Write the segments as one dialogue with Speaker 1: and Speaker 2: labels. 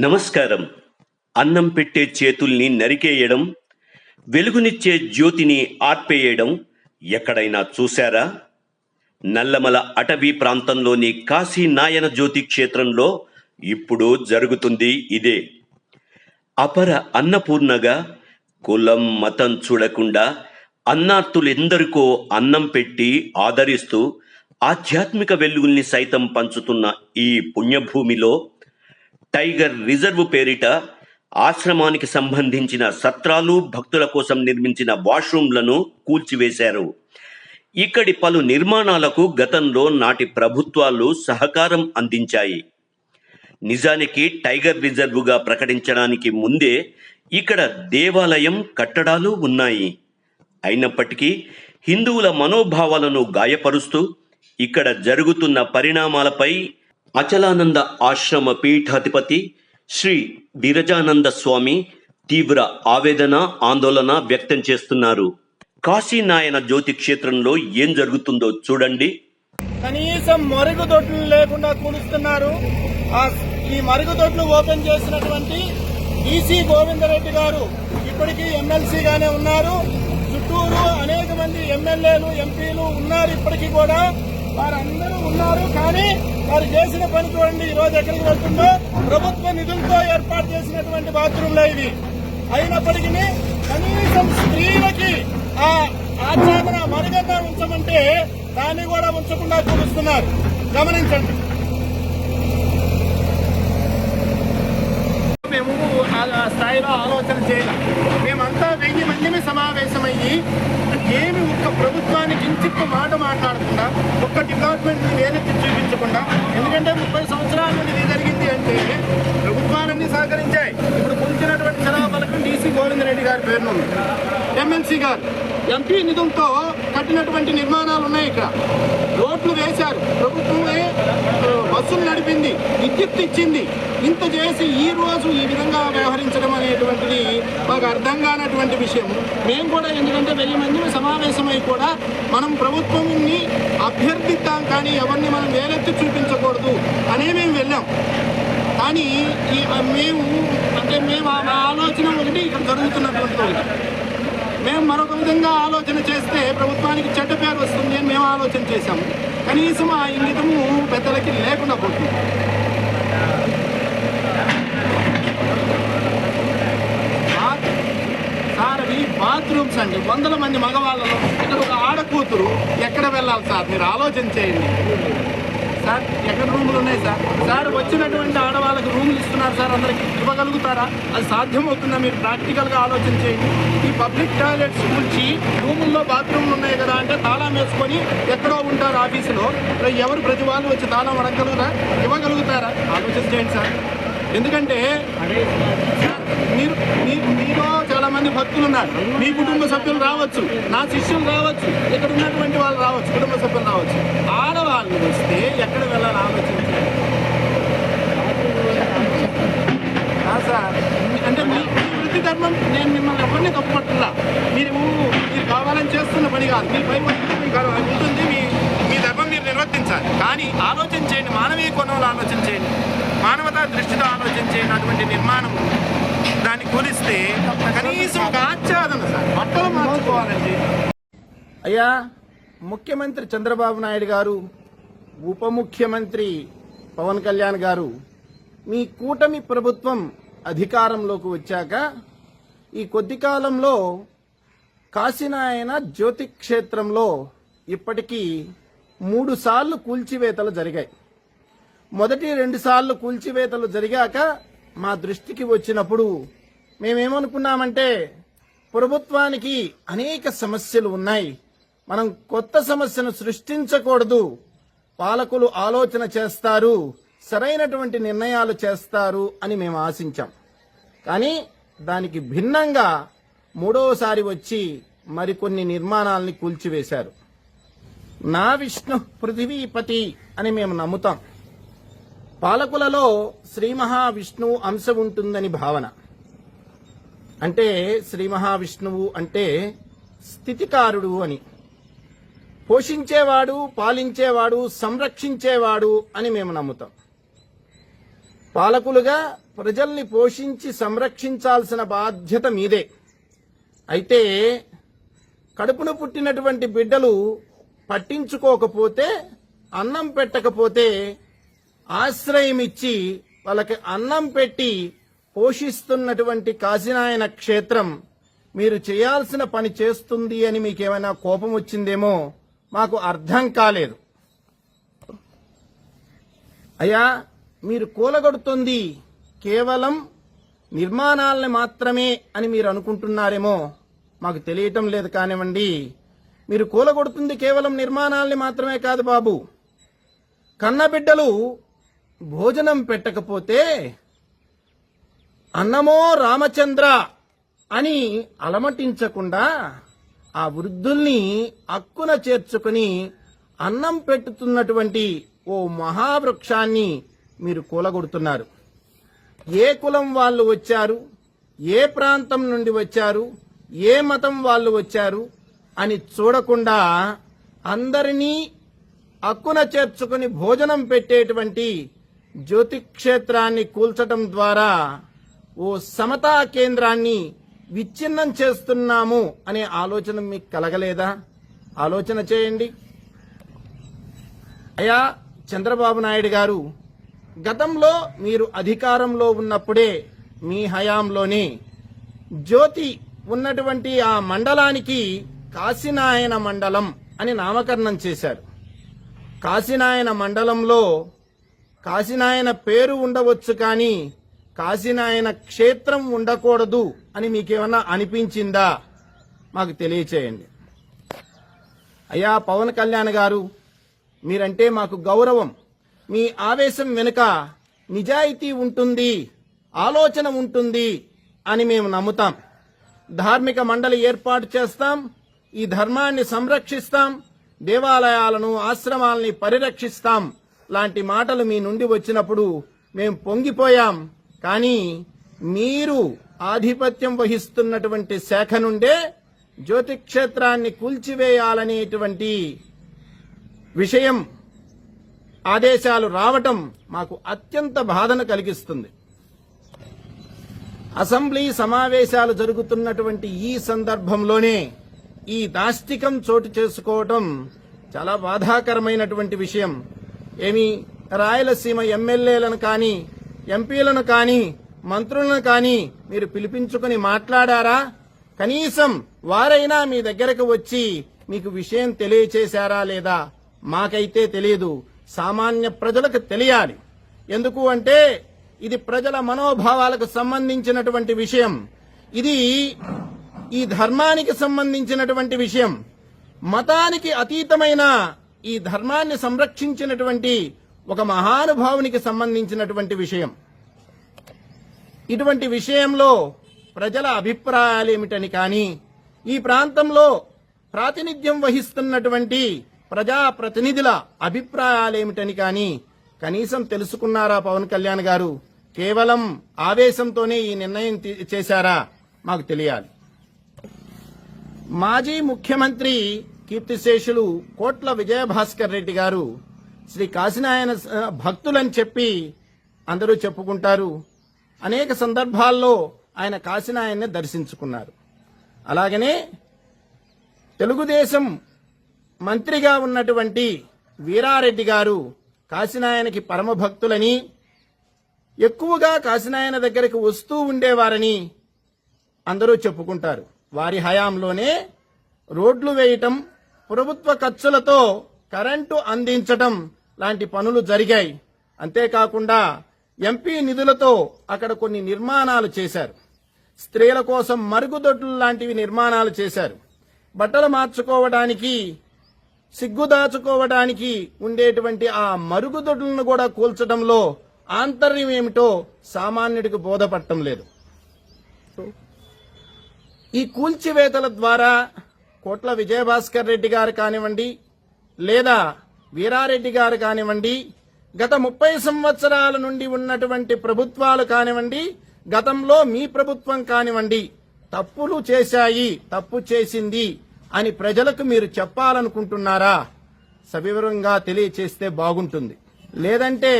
Speaker 1: నమస్కారం. అన్నం పెట్టే చేతుల్ని నరికేయడం వెలుగునిచ్చే జ్యోతిని ఆర్పేయడం ఎక్కడైనా చూశారా? నల్లమల అటవీ ప్రాంతంలోని కాశీ నాయన జ్యోతి క్షేత్రంలో ఇప్పుడు జరుగుతుంది ఇదే. అపర అన్నపూర్ణగా కులం మతం చూడకుండా అన్నార్తులెందరికో అన్నం పెట్టి ఆదరిస్తూ ఆధ్యాత్మిక వెలుగుల్ని సైతం పంచుతున్న ఈ పుణ్యభూమిలో టైగర్ రిజర్వ్ పేరిట ఆశ్రమానికి సంబంధించిన సత్రాలు భక్తుల కోసం నిర్మించిన వాష్రూమ్లను కూల్చివేశారు. ఇక్కడి పలు నిర్మాణాలకు గతంలో నాటి ప్రభుత్వాలు సహకారం అందించాయి. నిజానికి టైగర్ రిజర్వుగా ప్రకటించడానికి ముందే ఇక్కడ దేవాలయం కట్టడాలు ఉన్నాయి. అయినప్పటికీ హిందువుల మనోభావాలను గాయపరుస్తూ ఇక్కడ జరుగుతున్న పరిణామాలపై అచలానంద ఆశ్రమ పీఠాధిపతి శ్రీ విరజానంద స్వామి తీవ్ర ఆవేదన ఆందోళన వ్యక్తం చేస్తున్నారు. కాశీనాయన జ్యోతి క్షేత్రంలో ఏం జరుగుతుందో చూడండి.
Speaker 2: కనీసం మరుగుదొడ్లు లేకుండా కూలుస్తున్నారు ఈ మరుగుదొడ్లు ఓపెన్ చేసినటువంటి ఈసీ గోవిందరెడ్డి గారు ఇప్పటికీ ఎమ్మెల్సీగానే ఉన్నారు. చుట్టూరు అనేక మంది ఎమ్మెల్యేలు ఎంపీలు ఉన్నారు ఇప్పటికీ కూడా. వారందరూ ఉన్నారు. కానీ వారు చేసిన పని చూడండి ఈ రోజు ఎక్కడికి వెళ్తుందో. ప్రభుత్వ నిధులతో ఏర్పాటు చేసినటువంటి బాత్రూంలో ఇవి. అయినప్పటికీ కనీసం స్త్రీలకి ఆ ఆచరణ మరుగంగా ఉంచమంటే దాన్ని కూడా ఉంచకుండా చూపిస్తున్నారు. గమనించండి. మేము ఆ స్థాయిలో ఆలోచన చేయాలి. మేమంతా వెయ్యి మందిని సమావేశమయ్యి ఏమి ఒక్క ప్రభుత్వానికి ఇంచిప్ప మాట మాట్లాడకుండా ఒక్క డిపార్ట్మెంట్ వేలెత్తి చూపించకుండా ఎందుకంటే ముప్పై సంవత్సరాల నుండి ఇది జరిగింది అంటే ప్రభుత్వాలన్నీ సహకరించాయి. ఇప్పుడు కూర్చున్నటువంటి జనాభాలకు డీసీ గోవిందరెడ్డి గారి పేరును ఎమ్మెల్సీ గారు ఎంపీ నిధులతో కట్టినటువంటి నిర్మాణాలు ఉన్నాయి ఇక్కడ. రోడ్లు వేశారు. ప్రభుత్వమే బస్సులు నడిపింది విద్యుత్ ఇచ్చింది. ఇంత చేసి ఈ రోజు ఈ విధంగా వ్యవహరించడం అనేటువంటిది మాకు అర్థం కానటువంటి విషయం. మేము కూడా ఎందుకంటే వెయ్యి మంది సమావేశమై కూడా మనం ప్రభుత్వంని అభ్యర్థిద్దాం కానీ ఎవరిని మనం వేలెత్తి చూపించకూడదు అనే మేము వెళ్ళాం. కానీ ఈ మేము అంటే మేము ఆ ఆలోచన ఒకటి ఇక్కడ జరుగుతున్నటువంటి ఒకటి మేము మరొక విధంగా ఆలోచన చేస్తే ప్రభుత్వానికి చెడ్డ పేరు వస్తుంది అని మేము ఆలోచన చేశాము. కనీసం ఆ ఇంగితము పెద్దలకి లేకుండా పోతుంది. సార్ అవి బాత్రూమ్స్ అండి. వందల మంది మగవాళ్ళలో ఇక్కడ ఒక ఆడకూతురు ఎక్కడ వెళ్ళాలి సార్? మీరు ఆలోచన చేయండి. సార్ ఎక్కడ రూములు ఉన్నాయి సార్? సార్ వచ్చినటువంటి ఆడ ఇస్తున్నారు సార్ అందరికి ఇవ్వగలుగుతారా? అది సాధ్యమవుతుందా? మీరు ప్రాక్టికల్గా ఆలోచన చేయండి. ఈ పబ్లిక్ టాయిలెట్స్ గురించి రూముల్లో బాత్రూమ్లు ఉన్నాయి కదా అంటే తాళం వేసుకొని ఎక్కడో ఉంటారు ఆఫీసులో. ఎవరు ప్రతి వాళ్ళు వచ్చి తాళం అడగగలుగుతారా ఇవ్వగలుగుతారా? ఆలోచన చేయండి సార్. ఎందుకంటే సార్, మీరు మీలో చాలా మంది భక్తులు ఉన్నారు. మీ కుటుంబ సభ్యులు రావచ్చు. నా శిష్యులు రావచ్చు. ఇక్కడ ఉన్నటువంటి వాళ్ళు రావచ్చు. కుటుంబ సభ్యులు రావచ్చు. ఆడవాళ్ళు వస్తే ఎక్కడ వెళ్ళాలి ఆలోచించండి ఆ సార్ అంటే మీ మీ వృత్తి ధర్మం నేను మిమ్మల్ని ఎవరిని తప్పుపట్టులా మీరు మీరు కావాలని చేస్తున్న పని కాదు మీ పై పని ఉంటుంది మీ మీ ధర్మం మీరు నిర్వర్తించాలి. కానీ ఆలోచన చేయండి మానవీయ కోణంలో ఆలోచన చేయండి. మానవతా దృష్టితో ఆలోచన చేయండి అటువంటి నిర్మాణం. దాన్ని కూలిస్తే కనీసం ఒక ఆచ్ఛాదన సార్ బట్టలు మార్చుకోవాలండి. అయ్యా ముఖ్యమంత్రి చంద్రబాబు నాయుడు గారు ఉప ముఖ్యమంత్రి పవన్ కళ్యాణ్ గారు మీ కూటమి ప్రభుత్వం అధికారంలోకి వచ్చాక ఈ కొద్ది కాలంలో కాశీనాయన జ్యోతి క్షేత్రంలో ఇప్పటికీ మూడు సార్లు కూల్చివేతలు జరిగాయి. మొదటి రెండు సార్లు కూల్చివేతలు జరిగాక మా దృష్టికి వచ్చినప్పుడు మేమేమనుకున్నామంటే ప్రభుత్వానికి అనేక సమస్యలు ఉన్నాయి. మనం కొత్త సమస్యను సృష్టించకూడదు. పాలకులు ఆలోచన చేస్తారు సరైనటువంటి నిర్ణయాలు చేస్తారు అని మేము ఆశించాం. కానీ దానికి భిన్నంగా మూడోసారి వచ్చి మరికొన్ని నిర్మాణాలని కూల్చివేశారు. నా విష్ణు పృథివీపతి అని మేము నమ్ముతాం. పాలకులలో శ్రీ మహావిష్ణువు అంశం ఉంటుందని భావన. అంటే శ్రీ మహావిష్ణువు అంటే స్థితికారుడు అని. పోషించేవాడు పాలించేవాడు సంరక్షించేవాడు అని మేము నమ్ముతాం. పాలకులుగా ప్రజల్ని పోషించి సంరక్షించాల్సిన బాధ్యత మీదే. అయితే కడుపున పుట్టినటువంటి బిడ్డలు పట్టించుకోకపోతే అన్నం పెట్టకపోతే ఆశ్రయం ఇచ్చి వాళ్ళకి అన్నం పెట్టి పోషిస్తున్నటువంటి కాశీనాయన క్షేత్రం మీరు చేయాల్సిన పని చేస్తుంది అని మీకేమైనా కోపం వచ్చిందేమో మాకు అర్థం కాలేదు. అయ్యా మీరు కూలగొడుతుంది కేవలం నిర్మాణాలని మాత్రమే అని మీరు అనుకుంటున్నారేమో. మాకు తెలియటం లేదు కానివ్వండి. మీరు కూలగొడుతుంది కేవలం నిర్మాణాలని మాత్రమే కాదు బాబు. కన్నబిడ్డలు భోజనం పెట్టకపోతే అన్నమో రామచంద్ర అని అలమటించకుండా ఆ వృద్ధుల్ని అక్కున చేర్చుకుని అన్నం పెట్టుతున్నటువంటి ఓ మహావృక్షాన్ని మీరు కూలగొడుతున్నారు. ఏ కులం వాళ్ళు వచ్చారు? ఏ ప్రాంతం నుండి వచ్చారు? ఏ మతం వాళ్ళు వచ్చారు అని చూడకుండా అందరినీ అక్కున చేర్చుకుని భోజనం పెట్టేటువంటి జ్యోతిక్షేత్రాన్ని కూల్చటం ద్వారా ఓ సమతా కేంద్రాన్ని విచ్ఛిన్నం చేస్తున్నాము అనే ఆలోచన మీకు కలగలేదా? ఆలోచన చేయండి. అయ్యా చంద్రబాబు నాయుడు గారు గతంలో మీరు అధికారంలో ఉన్నప్పుడే మీ హయాంలోనే జ్యోతి ఉన్నటువంటి ఆ మండలానికి కాశీనాయన మండలం అని నామకరణం చేశారు. కాశీనాయన మండలంలో కాశీనాయన పేరు ఉండవచ్చు కానీ కాశీనాయన క్షేత్రం ఉండకూడదు అని మీకేమన్నా అనిపించిందా? మాకు తెలియచేయండి. అయ్యా పవన్ కళ్యాణ్ గారు మీరంటే మాకు గౌరవం. మీ ఆవేశం వెనుక నిజాయితీ ఉంటుంది ఆలోచన ఉంటుంది అని మేము నమ్ముతాం. ధార్మిక మండలి ఏర్పాటు చేస్తాం. ఈ ధర్మాన్ని సంరక్షిస్తాం. దేవాలయాలను ఆశ్రమాలని పరిరక్షిస్తాం. లాంటి మాటలు మీ నుండి వచ్చినప్పుడు మేము పొంగిపోయాం. కానీ మీరు ఆధిపత్యం వహిస్తున్నటువంటి శాఖ నుండే జ్యోతిక్షేత్రాన్ని కూల్చివేయాలనేటువంటి విషయం ఆదేశాలు రావటం మాకు అత్యంత బాధను కలిగిస్తుంది. అసెంబ్లీ సమావేశాలు జరుగుతున్నటువంటి ఈ సందర్భంలోనే ఈ దాష్టికం చోటు చేసుకోవటం చాలా బాధాకరమైనటువంటి విషయం. ఏమి? రాయలసీమ ఎమ్మెల్యేలను కానీ ఎంపీలను కానీ మంత్రులను కానీ మీరు పిలిపించుకుని మాట్లాడారా? కనీసం వారైనా మీ దగ్గరకు వచ్చి మీకు విషయం తెలియచేశారా లేదా? మాకైతే తెలియదు. సామాన్య ప్రజలకు తెలియాలి. ఎందుకు అంటే ఇది ప్రజల మనోభావాలకు సంబంధించినటువంటి విషయం. ఇది ఈ ధర్మానికి సంబంధించినటువంటి విషయం. మతానికి అతీతమైన ఈ ధర్మాన్ని సంరక్షించినటువంటి ఒక మహానుభావునికి సంబంధించినటువంటి విషయం. ఇటువంటి విషయంలో ప్రజల అభిప్రాయాలు ఏమిటని కానీ ఈ ప్రాంతంలో ప్రాతినిధ్యం వహిస్తున్నటువంటి ప్రజా ప్రతినిధుల అభిప్రాయాలేమిటని కానీ కనీసం తెలుసుకున్నారా పవన్ కళ్యాణ్ గారు? కేవలం ఆవేశంతోనే ఈ నిర్ణయం తీ- చేశారా? మాకు తెలియాలి. మాజీ ముఖ్యమంత్రి కీర్తిశేషులు కోట్ల విజయభాస్కర్ రెడ్డి గారు శ్రీ కాశీనారాయణ భక్తులని చెప్పి అందరూ చెప్పుకుంటారు. అనేక సందర్భాల్లో ఆయన కాశీనాయన్ని దర్శించుకున్నారు. అలాగనే తెలుగుదేశం మంత్రిగా ఉన్నటువంటి వీరారెడ్డి గారు కాశీనారాయణకి పరమ భక్తులని ఎక్కువగా కాశీనాయన దగ్గరికి వస్తూ ఉండేవారని అందరూ చెప్పుకుంటారు. వారి హయాంలోనే రోడ్లు వేయటం ప్రభుత్వ ఖర్చులతో కరెంటు అందించటం లాంటి పనులు జరిగాయి. అంతేకాకుండా ఎంపీ నిధులతో అక్కడ కొన్ని నిర్మాణాలు చేశారు. స్త్రీల కోసం మరుగుదొడ్లు లాంటివి నిర్మాణాలు చేశారు. బట్టలు మార్చుకోవడానికి సిగ్గుదాచుకోవడానికి ఉండేటువంటి ఆ మరుగుదొడ్లను కూడా కూల్చడంలో ఆంతర్యం ఏమిటో సామాన్యుడికి బోధపడటం లేదు. ఈ కూల్చివేతల ద్వారా కోట్ల విజయభాస్కర్ రెడ్డి గారు కానివ్వండి లేదా వీరారెడ్డి గారు కానివ్వండి గత ముప్పై సంవత్సరాల నుండి ఉన్నటువంటి ప్రభుత్వాలు కానివ్వండి గతంలో మీ ప్రభుత్వం కానివ్వండి తప్పులు చేశాయి తప్పు చేసింది అని ప్రజలకు మీరు చెప్పాలనుకుంటున్నారా? సవివరంగా తెలియచేస్తే బాగుంటుంది. లేదంటే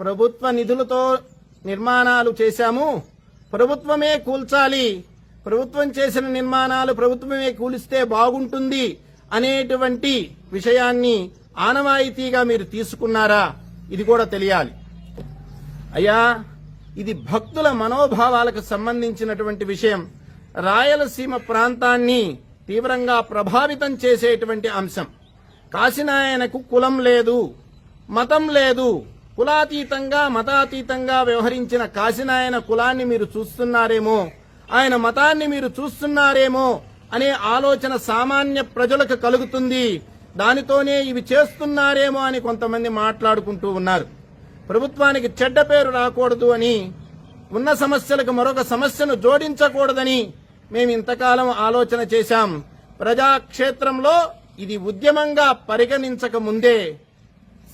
Speaker 2: ప్రభుత్వ నిధులతో
Speaker 3: నిర్మాణాలు చేశాము. ప్రభుత్వమే కూల్చాలి. ప్రభుత్వం చేసిన నిర్మాణాలు ప్రభుత్వమే కూలిస్తే బాగుంటుంది అనేటువంటి విషయాన్ని ఆనవాయితీగా మీరు తీసుకున్నారా? ఇది కూడా తెలియాలి. అయ్యా ఇది భక్తుల మనోభావాలకు సంబంధించినటువంటి విషయం. రాయలసీమ ప్రాంతాన్ని తీవ్రంగా ప్రభావితం చేసేటువంటి అంశం. కాశీనాయనకు కులం లేదు మతం లేదు కులాతీతంగా మతాతీతంగా వ్యవహరించిన కాశీనాయన కులాన్ని మీరు చూస్తున్నారేమో ఆయన మతాన్ని మీరు చూస్తున్నారేమో అనే ఆలోచన సామాన్య ప్రజలకు కలుగుతుంది. దానితోనే ఇవి చేస్తున్నారేమో అని కొంతమంది మాట్లాడుకుంటూ ఉన్నారు. ప్రభుత్వానికి చెడ్డ పేరు రాకూడదు అని ఉన్న సమస్యలకు మరొక సమస్యను జోడించకూడదని మేము ఇంతకాలం ఆలోచన చేశాం. ప్రజాక్షేత్రంలో ఇది ఉద్యమంగా పరిగణించక ముందే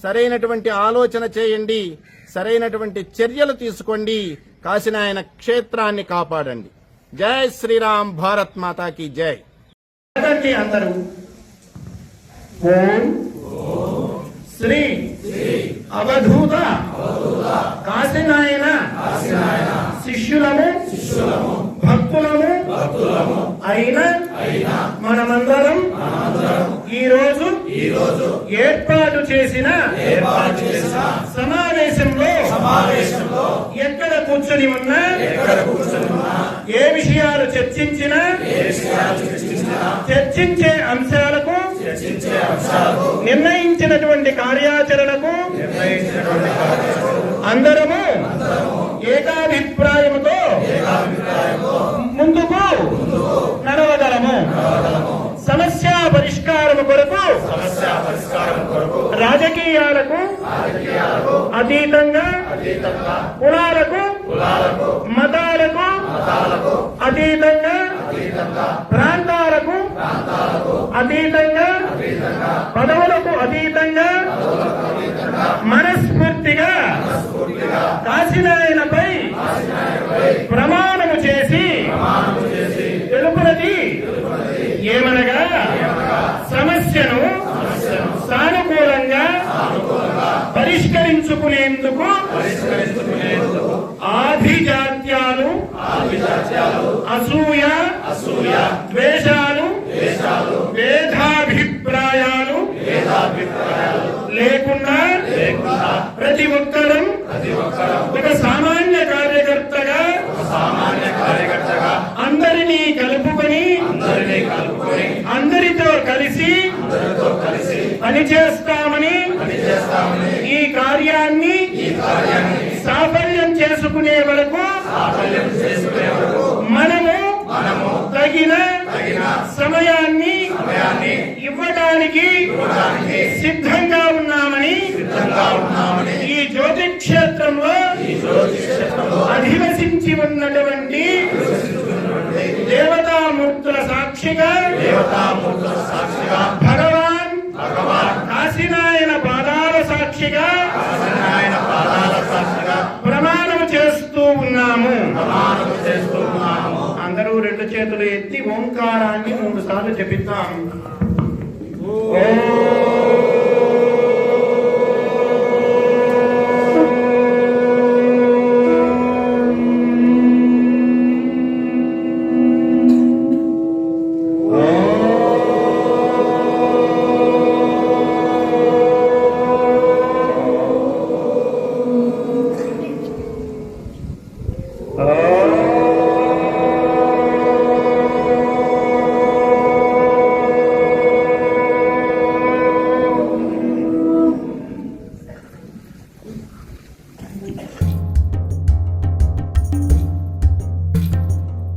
Speaker 3: సరైనటువంటి ఆలోచన చేయండి సరైనటువంటి చర్యలు తీసుకోండి. కాశీనాయన క్షేత్రాన్ని కాపాడండి. జై శ్రీరామ్ భారత్ మాతాకి జై. అందరూ శ్రీ అవధూత కాశీనాయన శిష్యులము భక్తులము అయిన మనమందరం ఈ రోజు ఏర్పాటు చేసిన సమావేశంలో ఎక్కడ కూర్చొని ఉన్నా ఏ విషయాలు చర్చించినా చర్చించే అంశాలకు నిర్ణయించినటువంటి కార్యాచరణకు అందరము ఏకాభిప్రాయముతో ముందుకు రాజకీయాలకు అతీతంగా కులాలకు మతాలకు అతీతంగా ప్రాంతాలకు అతీతంగా పదవులకు అతీతంగా మనస్ఫూర్తిగా కాశీనాయనపై ప్రమాణము చేసి తెలుపునది ఏమనగా సమస్యను సానుకూలంగా పరిష్కరించుకునేందుకు ఆభిజాత్యాలు అసూయ కార్యాన్ని సాఫల్యం చేసుకునే వరకు మనము తగిన సమయాన్ని ఇవ్వడానికి సిద్ధంగా ఉన్నామని ఈ జ్యోతి క్షేత్రంలో అధివసించి ఉన్నటువంటి దేవతామూర్తుల సాక్షిగా భగవాన్ చేతులు ఎత్తి ఓంకారాన్ని మూడు సార్లు జపిద్దాం. ఓ